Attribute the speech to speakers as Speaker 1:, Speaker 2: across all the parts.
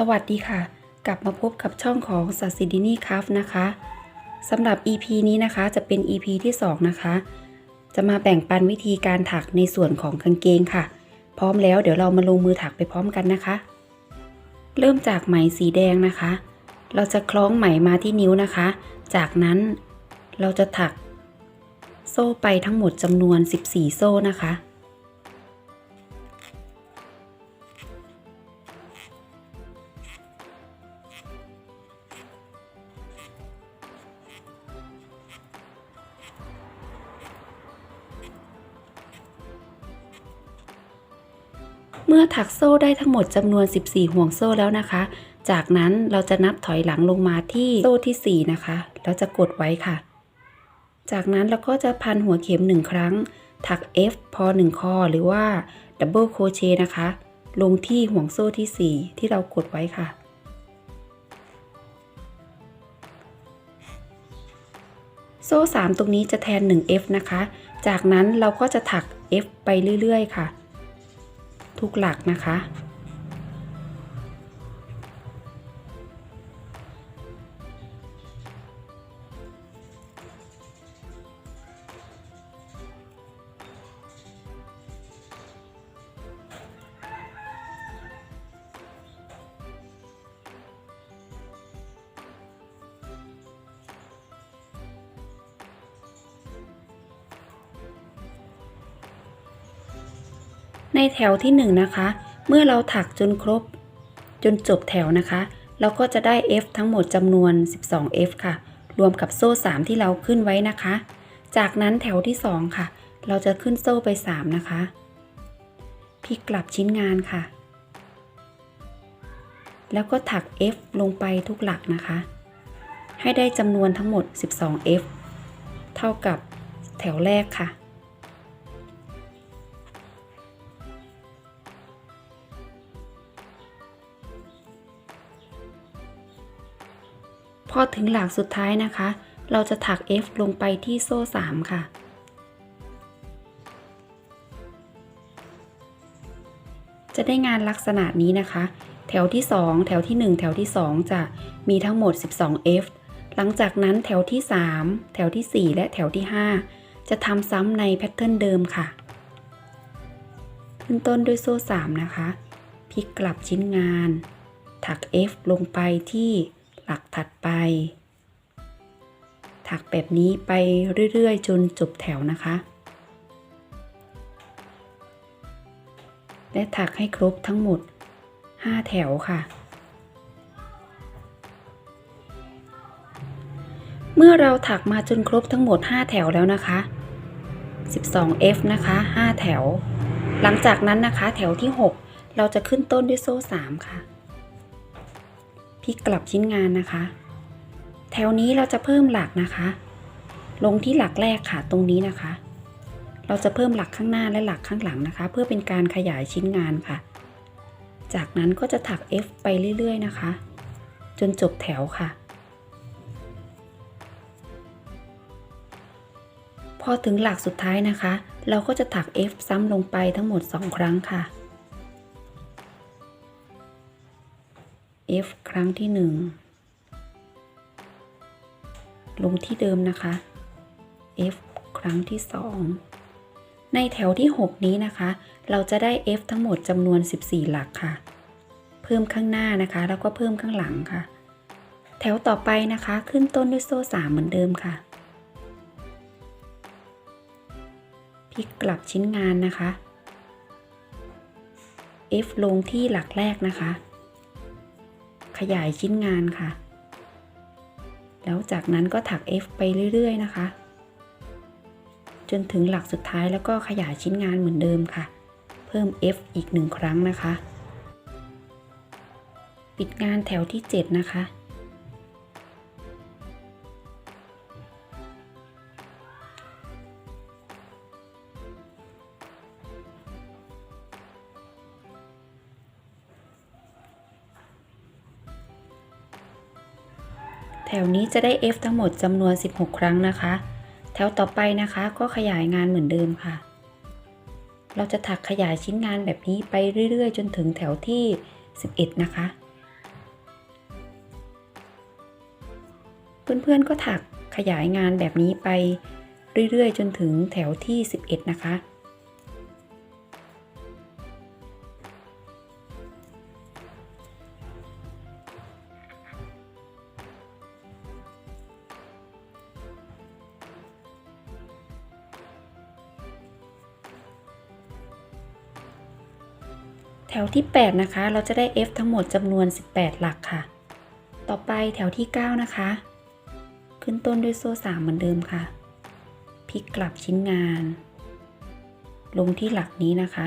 Speaker 1: สวัสดีค่ะ กลับมาพบกับช่องของสัตสิดินีคัฟนะคะสำหรับ EP นี้นะคะจะเป็น EP ที่ 2 นะคะ จะมาแบ่งปันวิธีการถักในส่วนของกางเกงค่ะ พร้อมแล้วเดี๋ยวเรามาลงมือถักไปพร้อมกันนะคะ เริ่มจากไหมสีแดงนะคะ เราจะคล้องไหมมาที่นิ้วนะคะ จากนั้นเราจะถักโซ่ไปทั้งหมดจำนวน 14 โซ่นะคะ เมื่อถักโซ่ได้ทั้งหมดจำนวน 14 ห่วงโซ่แล้วนะคะ จากนั้นเราจะนับถอยหลังลงมาที่โซ่ที่ 4 นะคะแล้วจะกดไว้ค่ะ จากนั้นเราก็จะพันหัวเข็ม 1 ครั้ง ถัก F พอ1ข้อหรือว่าดับเบิลโคเชนะคะ ลงที่ห่วงโซ่ที่ 4 ที่เรากดไว้ค่ะ โซ่ 3 ตรงนี้จะแทน 1F นะคะ จากนั้นเราก็จะถัก F ไปเรื่อย ๆ ค่ะ ทุกหลักนะคะ แถวที่1นะคะ เมื่อเราถักจนครบ จนจบแถวนะคะ เราก็จะได้ F ทั้งหมดจำนวน 12 F ค่ะ รวมกับโซ่ 3 ที่เราขึ้นไว้นะคะ จากนั้นแถวที่ 2 ค่ะ เราจะขึ้นโซ่ไป 3 นะคะพลิกกลับชิ้นงานค่ะ แล้วก็ถัก F ลงไปทุกหลักนะคะ ให้ได้จำนวนทั้งหมด 12 F เท่ากับแถวแรกค่ะ อถึงหลักสุดท้ายนะคะ เราจะถัก F ลงไปที่โซ่ 3 ค่ะ จะได้งานลักษณะนี้นะคะ แถวที่ 2 แถวที่ 1 แถวที่ 2 จะมีทั้งหมด 12 F หลังจากนั้นแถวที่ 3 แถวที่ 4 และแถวที่ 5 จะทำซ้ำในแพทเทิร์นเดิมค่ะ ขึ้นต้นด้วยโซ่ 3 นะคะ พลิกกลับชิ้นงาน ถัก F ลงไปที่ หลักถัดไป ถักแบบนี้ไปเรื่อย ๆ จนจบแถวนะคะ และถักให้ครบทั้งหมด 5 แถวค่ะ เมื่อเราถักมาจนครบทั้งหมด 5 แถวแล้วนะคะ 12F นะคะ 5 แถว หลังจากนั้นนะคะ แถวที่ 6 เราจะขึ้นต้นด้วยโซ่ 3 ค่ะ พลิกกลับชิ้นงานนะคะ แถวนี้เราจะเพิ่มหลักนะคะ ลงที่หลักแรกค่ะตรงนี้นะคะ เราจะเพิ่มหลักข้างหน้าและหลักข้างหลังนะคะ เพื่อเป็นการขยายชิ้นงานค่ะ จากนั้นก็จะถัก F ไปเรื่อย ๆ นะคะ จนจบแถวค่ะพอถึงหลักสุดท้ายนะคะ เราก็จะถัก F ซ้ำลงไปทั้งหมด 2 ครั้งค่ะ F ครั้งที่ 1 ลงที่เดิมนะคะ F ครั้งที่ 2 ในแถวที่ 6 นี้นะคะ เราจะได้ F ทั้งหมดจำนวน 14 หลักค่ะ เพิ่มข้างหน้านะคะ แล้วก็เพิ่มข้างหลังค่ะ แถวต่อไปนะคะขึ้นต้นด้วยโซ่ 3 เหมือนเดิมค่ะ พลิกกลับชิ้นงานนะคะ F ลงที่หลักแรกนะคะ ขยายชิ้นงานค่ะ แล้วจากนั้นก็ถัก F ไปเรื่อยๆ นะคะ จนถึงหลักสุดท้ายแล้วก็ขยายชิ้นงานเหมือนเดิมค่ะ เพิ่ม F อีกหนึ่งครั้งนะคะ ปิดงานแถวที่ 7 นะคะ แถวนี้จะได้ f ทั้งหมดจำนวน 16 ครั้งนะคะ แถวต่อไปนะคะก็ขยายงานเหมือนเดิมค่ะ เราจะถักขยายชิ้นงานแบบนี้ไปเรื่อย ๆ จนถึงแถวที่ 11 นะคะ เพื่อนๆก็ถักขยายงานแบบนี้ไปเรื่อย ๆ จนถึงแถวที่ 11 นะคะ ที่ 8 นะคะ เราจะได้ F ทั้งหมดจำนวน 18 หลักค่ะ ต่อไปแถวที่ 9 นะคะ ขึ้นต้นด้วยโซ่ 3 เหมือนเดิมค่ะ พลิกกลับชิ้นงาน ลงที่หลักนี้นะคะ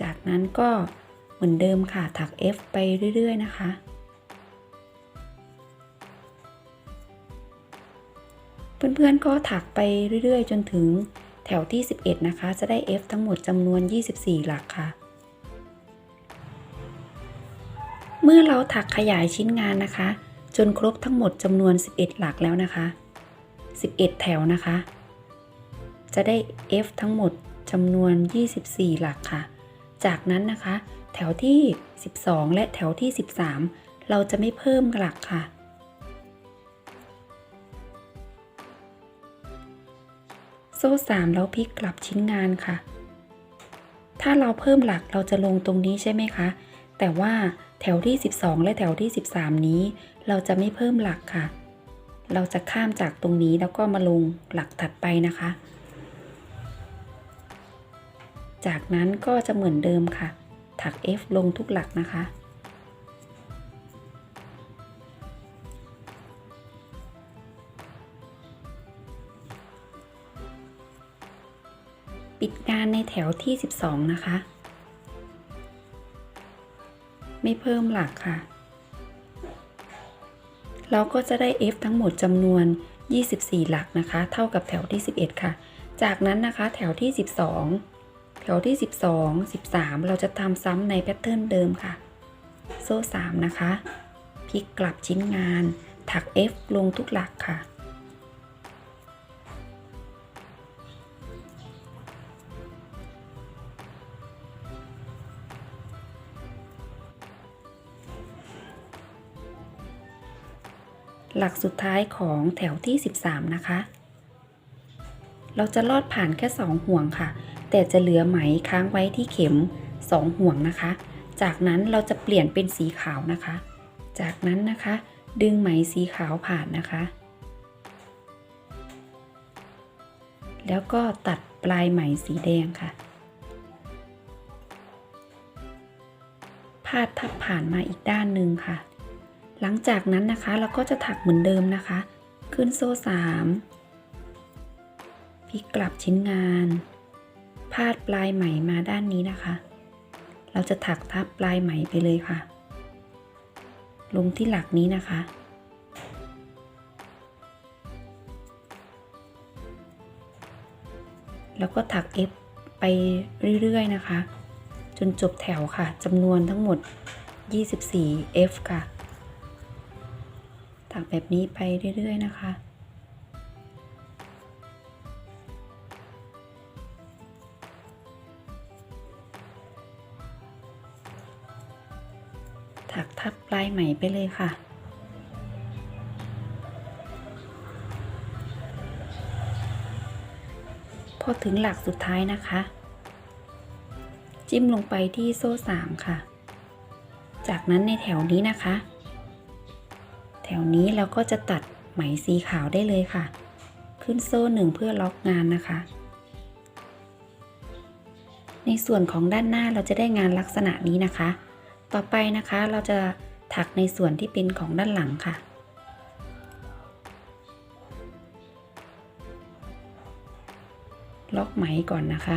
Speaker 1: จากนั้นก็เหมือนเดิมค่ะ ถัก F ไปเรื่อย ๆ นะคะเพื่อนๆก็ถักไปเรื่อยๆ จนถึง แถวที่ 11 นะคะ จะได้ F ทั้งหมดจำนวน 24 หลักค่ะ เมื่อเราถักขยายชิ้นงานนะคะ จนครบทั้งหมดจำนวน 11 หลักแล้วนะคะ 11 แถวนะคะ จะได้ F ทั้งหมดจำนวน 24 หลักค่ะ จากนั้นนะคะ แถวที่ 12 และแถวที่ 13 เราจะไม่เพิ่มหลักค่ะ โซ่3แล้วพลิกกลับชิ้นงานค่ะ ถ้าเราเพิ่มหลักเราจะลงตรงนี้ใช่ไหมคะ แต่ว่าแถวที่ 12 และแถวที่ 13 นี้ เราจะไม่เพิ่มหลักค่ะ เราจะข้ามจากตรงนี้แล้วก็มาลงหลักถัดไปนะคะ จากนั้นก็จะเหมือนเดิมค่ะ ถัก F ลงทุกหลักนะคะ ปิดงานในแถวที่ 12 นะคะ ไม่เพิ่มหลักค่ะ เราก็จะได้ F ทั้งหมดจำนวน 24 หลักนะคะ เท่ากับแถวที่ 11 ค่ะ จากนั้นนะคะแถวที่ 12 แถวที่ 12 13 เราจะทำซ้ำในแพทเทิร์นเดิมค่ะ โซ่ 3 นะคะ พลิกกลับชิ้นงาน ถัก F ลงทุกหลักค่ะ หลักสุดท้ายของแถวที่ 13 นะคะ เราจะลอดผ่านแค่ 2 ห่วงค่ะ แต่จะเหลือไหมค้างไว้ที่เข็ม 2 ห่วงนะคะ จากนั้นเราจะเปลี่ยนเป็นสีขาวนะคะ จากนั้นนะคะ ดึงไหมสีขาวผ่านนะคะ แล้วก็ตัดปลายไหมสีแดงค่ะ พาดทับผ่านมาอีกด้านหนึ่งค่ะ หลังจากนั้นนะคะเราก็จะถักเหมือนเดิมนะคะ ขึ้นโซ่3พลิกกลับชิ้นงาน พาดปลายไหมมาด้านนี้นะคะ เราจะถักทับปลายไหมไปเลยค่ะ ลงที่หลักนี้นะคะ แล้วก็ถัก F ไปเรื่อยๆนะคะ จนจบแถวค่ะจำนวนทั้งหมด 24 F ค่ะ ถักแบบนี้ไปเรื่อย ๆ นะคะถักทับปลายไหมไปเลยค่ะ พอถึงหลักสุดท้ายนะคะ จิ้มลงไปที่โซ่3ค่ะ จากนั้นในแถวนี้นะคะ แถวนี้เราก็จะตัดไหมสีขาวได้เลยค่ะ ขึ้นโซ่หนึ่งเพื่อล็อกงานนะคะ ในส่วนของด้านหน้าเราจะได้งานลักษณะนี้นะคะ ต่อไปนะคะเราจะถักในส่วนที่เป็นของด้านหลังค่ะล็อกไหมก่อนนะคะ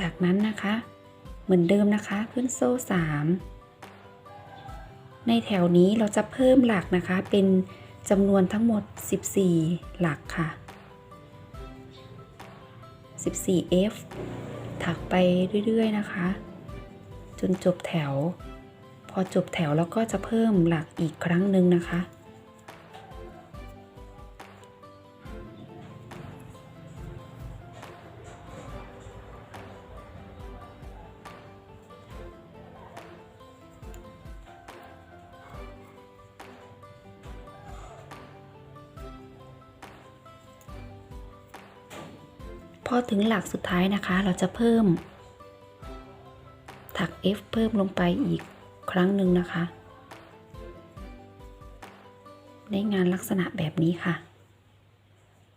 Speaker 1: จากนั้นนะคะ เหมือนเดิมนะคะขึ้นโซ่ 3 ในแถวนี้เราจะเพิ่มหลักนะคะ เป็นจำนวนทั้งหมด 14 หลักค่ะ 14F ถักไปเรื่อยๆนะคะ จนจบแถว พอจบแถวแล้วก็จะเพิ่มหลักอีกครั้งหนึ่งนะคะ ถึงหลักสุดท้ายนะคะ เราจะเพิ่ม ถัก F เพิ่มลงไปอีกครั้งหนึ่งนะคะ ได้งานลักษณะแบบนี้ค่ะ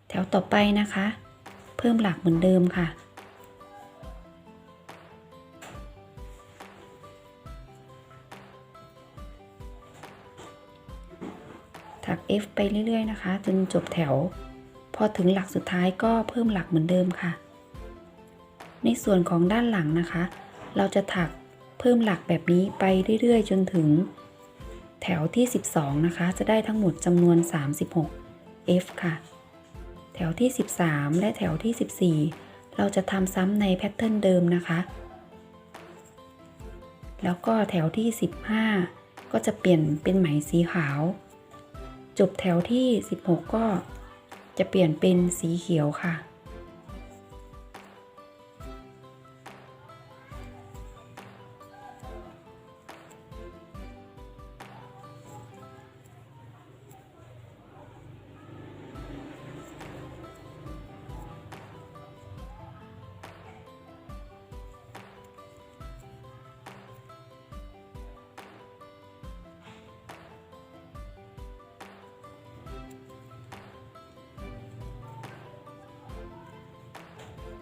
Speaker 1: แถวต่อไปนะคะ เพิ่มหลักเหมือนเดิมค่ะ ถัก F ไปเรื่อยๆนะคะ จนจบแถว พอถึงหลักสุดท้ายก็เพิ่มหลักเหมือนเดิมค่ะ ในส่วนของด้านหลังนะคะ เราจะถักเพิ่มหลักแบบนี้ไปเรื่อยๆ จนถึง แถวที่ 12 นะคะ จะได้ทั้งหมดจำนวน 36 F ค่ะ แถวที่ 13 และแถวที่ 14 เราจะทำซ้ำในแพทเทิร์นเดิมนะคะ แล้วก็แถวที่ 15 ก็จะเปลี่ยนเป็นไหมสีขาว จบแถวที่ 16 ก็ จะเปลี่ยนเป็นสีเขียวค่ะ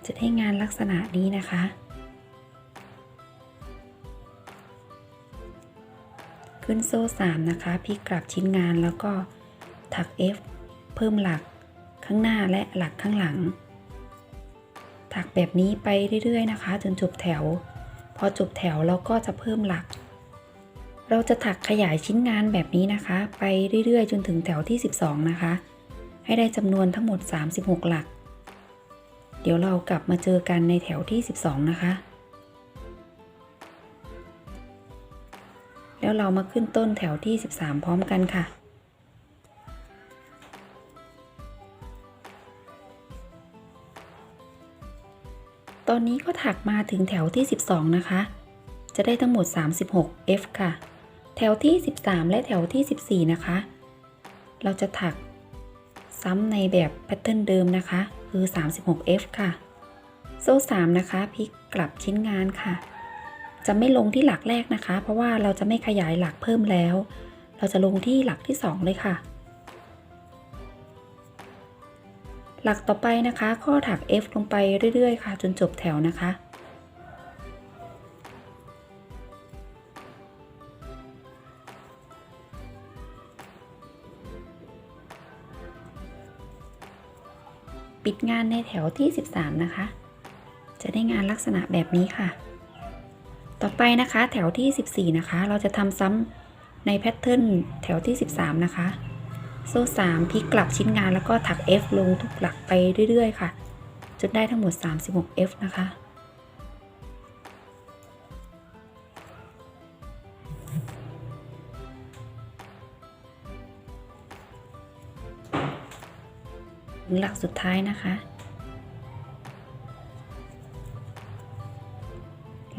Speaker 1: จะได้งานลักษณะนี้นะคะ ขึ้นโซ่ 3 นะคะพลิกกลับชิ้นงานแล้วก็ถัก F เพิ่มหลักข้างหน้าและหลักข้างหลัง ถักแบบนี้ไปเรื่อยๆนะคะ จนจบแถว พอจบแถวเราก็จะเพิ่มหลัก เราจะถักขยายชิ้นงานแบบนี้นะคะ ไปเรื่อยๆ จนถึงแถวที่ 12 นะคะ ให้ได้จำนวนทั้งหมด 36 หลัก เดี๋ยวเรากลับมาเจอกันในแถวที่ 12 นะคะ แล้วเรามาขึ้นต้นแถวที่ 13 พร้อมกันค่ะ ตอนนี้ก็ถักมาถึงแถวที่ 12 นะคะ จะได้ทั้งหมด 36 F ค่ะ แถวที่ 13 และแถวที่ 14 นะคะ เราจะถักซ้ำในแบบแพทเทิร์นเดิมนะคะ คือ 36F ค่ะ โซ่ 3 นะคะพลิกกลับชิ้นงานค่ะ จะไม่ลงที่หลักแรกนะคะ เพราะว่าเราจะไม่ขยายหลักเพิ่มแล้ว เราจะลงที่หลักที่ 2 เลยค่ะ หลักต่อไปนะคะ ข้อถัก F ลงไปเรื่อยๆ ค่ะ จนจบแถวนะคะ ปิดงานในแถวที่ 13 นะคะ จะได้งานลักษณะแบบนี้ค่ะ ต่อไปนะคะแถวที่ 14 นะคะ เราจะทำซ้ำในแพทเทิร์นแถวที่ 13 นะคะ โซ่ 3พลิกกลับชิ้นงานแล้วก็ถัก F ลงทุกหลักไปเรื่อยๆ ค่ะ จนได้ทั้งหมด 36 F นะคะ งหลักสุดท้ายนะคะ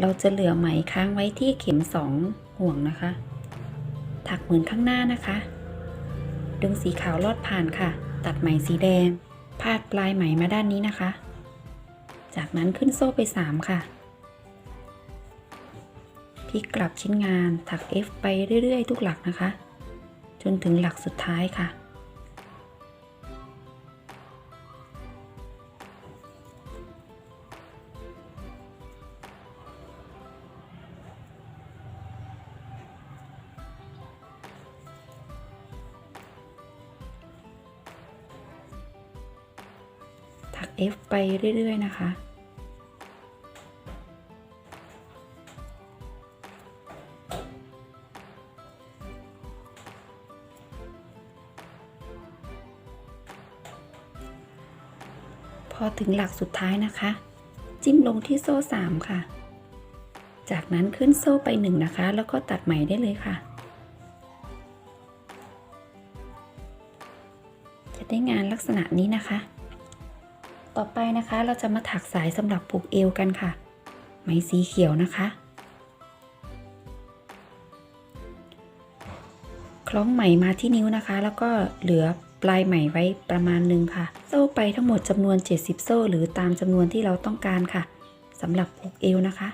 Speaker 1: เราจะเหลือไหมค้างไว้ที่เข็มสองห่วงนะคะ ถักเหมือนข้างหน้านะคะ ดึงสีขาวลอดผ่านค่ะ ตัดไหมสีแดง พาดปลายไหมมาด้านนี้นะคะ จากนั้นขึ้นโซ่ไป 3 ค่ะพลิกกลับชิ้นงานถัก F ไปเรื่อย ๆ ทุกหลักนะคะ จนถึงหลักสุดท้ายค่ะ F ไปเรื่อย ๆ นะคะ พอถึงหลักสุดท้ายนะคะ จิ้มลงที่โซ่ 3 ค่ะ จากนั้นขึ้นโซ่ไป 1 นะคะ แล้วก็ตัดไหมได้เลยค่ะจะได้งานลักษณะนี้นะคะ ต่อไปนะคะเราจะมาถักสายสำหรับผูกเอวกันค่ะ ไหมสีเขียวนะคะ คล้องไหมมาที่นิ้วนะคะ แล้วก็เหลือปลายไหมไว้ประมาณหนึ่งค่ะ โซ่ไปทั้งหมดจำนวน 70 โซ่หรือตามจำนวนที่เราต้องการค่ะสำหรับผูกเอวนะคะ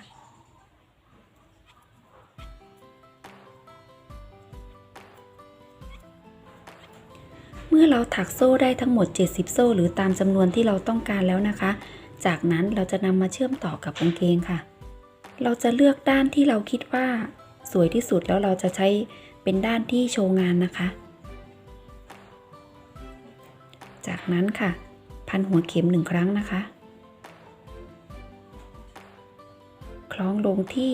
Speaker 1: มื่อเราถักโซ่ได้ทั้งหมด 70 โซ่ หรือตามจำนวนที่เราต้องการแล้วนะคะ จากนั้นเราจะนำมาเชื่อมต่อกับกางเกงค่ะ เราจะเลือกด้านที่เราคิดว่าสวยที่สุดแล้วเราจะใช้เป็นด้านที่โชว์งานนะคะ จากนั้นค่ะ พันหัวเข็มหนึ่งครั้งนะคะ คล้องลงที่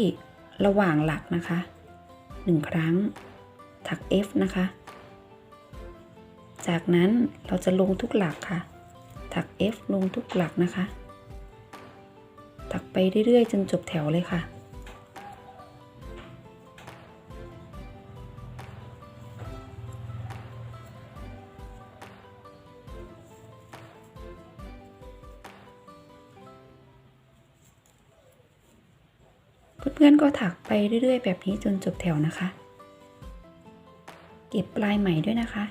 Speaker 1: ระหว่างหลักนะคะหนึ่งครั้ง ถัก F นะคะ จากนั้นเราจะลงทุกหลักค่ะ ถัก F ลงทุกหลักนะคะ ถักไปเรื่อยๆ จนจบแถวเลยค่ะ เพื่อนๆก็ถักไปเรื่อยๆ แบบนี้จนจบแถวนะคะ เก็บปลายไหมด้วยนะคะ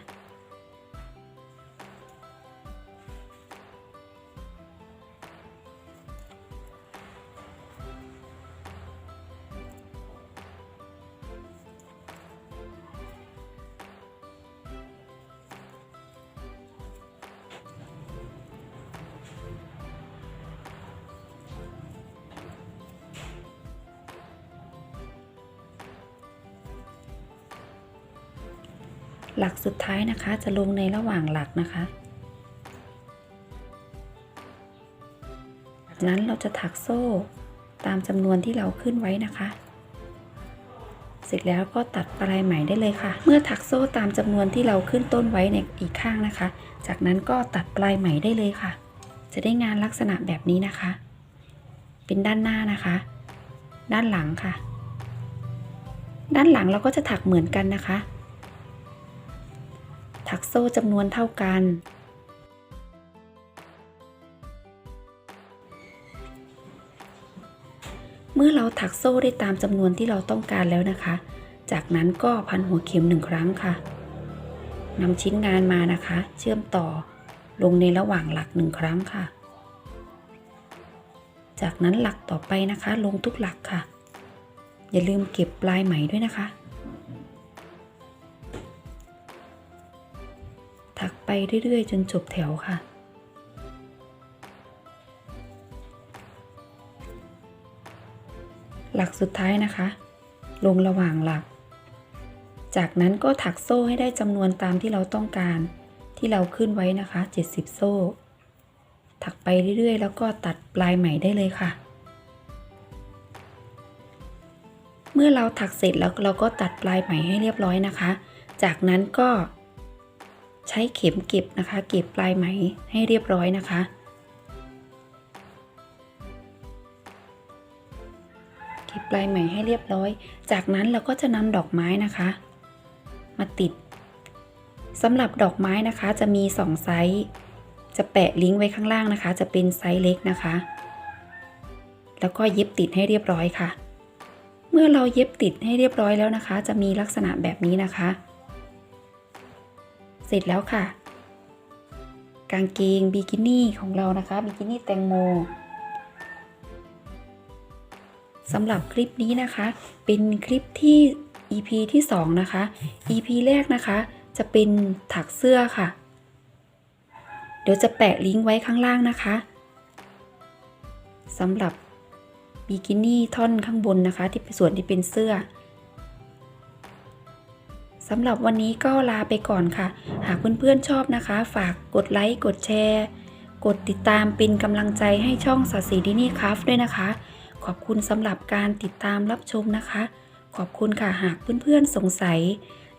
Speaker 1: หลักสุดท้ายนะคะจะลงในระหว่างหลักนะคะจากนั้นเราจะถักโซ่ตามจำนวนที่เราขึ้นไว้นะคะ เสร็จแล้วก็ตัดปลายไหมได้เลยค่ะ เมื่อถักโซ่ตามจำนวนที่เราขึ้นต้นไว้ในอีกข้างนะคะ จากนั้นก็ตัดปลายไหมได้เลยค่ะ จะได้งานลักษณะแบบนี้นะคะ เป็นด้านหน้านะคะ ด้านหลังค่ะ ด้านหลังเราก็จะถักเหมือนกันนะคะ ถักโซ่จำนวนเท่ากัน เมื่อเราถักโซ่ได้ตามจำนวนที่เราต้องการแล้วนะคะ จากนั้นก็พันหัวเข็มหนึ่งครั้งค่ะนำชิ้นงานมานะคะ เชื่อมต่อลงในระหว่างหลักหนึ่งครั้งค่ะ จากนั้นหลักต่อไปนะคะ ลงทุกหลักค่ะ อย่าลืมเก็บปลายไหมด้วยนะคะ ถักไปเรื่อยๆ จนจบแถวค่ะ หลักสุดท้ายนะคะ ลงระหว่างหลัก จากนั้นก็ถักโซ่ให้ได้จำนวนตามที่เราต้องการที่เราขึ้นไว้นะคะ 70 โซ่ ถักไปเรื่อยๆ แล้วก็ตัดปลายไหมได้เลยค่ะ เมื่อเราถักเสร็จแล้วเราก็ตัดปลายไหมให้เรียบร้อยนะคะ จากนั้นก็ ใช้เข็มเก็บนะคะ เก็บปลายไหมให้เรียบร้อยนะคะ เก็บปลายไหมให้เรียบร้อย จากนั้นเราก็จะนำดอกไม้นะคะ มาติดสำหรับดอกไม้นะคะจะมี 2 ไซส์ จะแปะลิงก์ไว้ข้างล่างนะคะ จะเป็นไซส์เล็กนะคะ แล้วก็เย็บติดให้เรียบร้อยค่ะ เมื่อเราเย็บติดให้เรียบร้อยแล้วนะคะ จะมีลักษณะแบบนี้นะคะ เสร็จแล้วค่ะ กางเกงบิกินี่ของเรานะคะบิกินี่แตงโมสำหรับคลิปนี้นะคะ เป็นคลิปที่ EP ที่ 2 นะคะ EP แรกนะคะ จะเป็นถักเสื้อค่ะ เดี๋ยวจะแปะลิงก์ไว้ข้างล่างนะคะสำหรับบิกินี่ท่อนข้างบนนะคะ ที่เป็นส่วนที่เป็นเสื้อำหรับวันนี้ก็ลาไปก่อนค่ะ หากเพื่อนๆชอบนะคะ ฝากกดไลค์กดแชร์ กดติดตามเป็นกำลังใจให้ช่องสัตสีดินี่คราฟด้วยนะคะ ขอบคุณสำหรับการติดตามรับชมนะคะ ขอบคุณค่ะหากเพื่อนๆสงสัย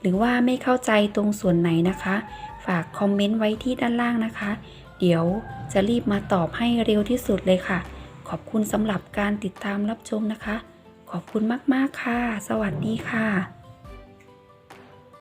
Speaker 1: หรือว่าไม่เข้าใจตรงส่วนไหนนะคะ ฝากคอมเมนต์ไว้ที่ด้านล่างนะคะ เดี๋ยวจะรีบมาตอบให้เร็วที่สุดเลยค่ะ ขอบคุณสำหรับการติดตามรับชมนะคะ ขอบคุณมากๆค่ะ สวัสดีค่ะ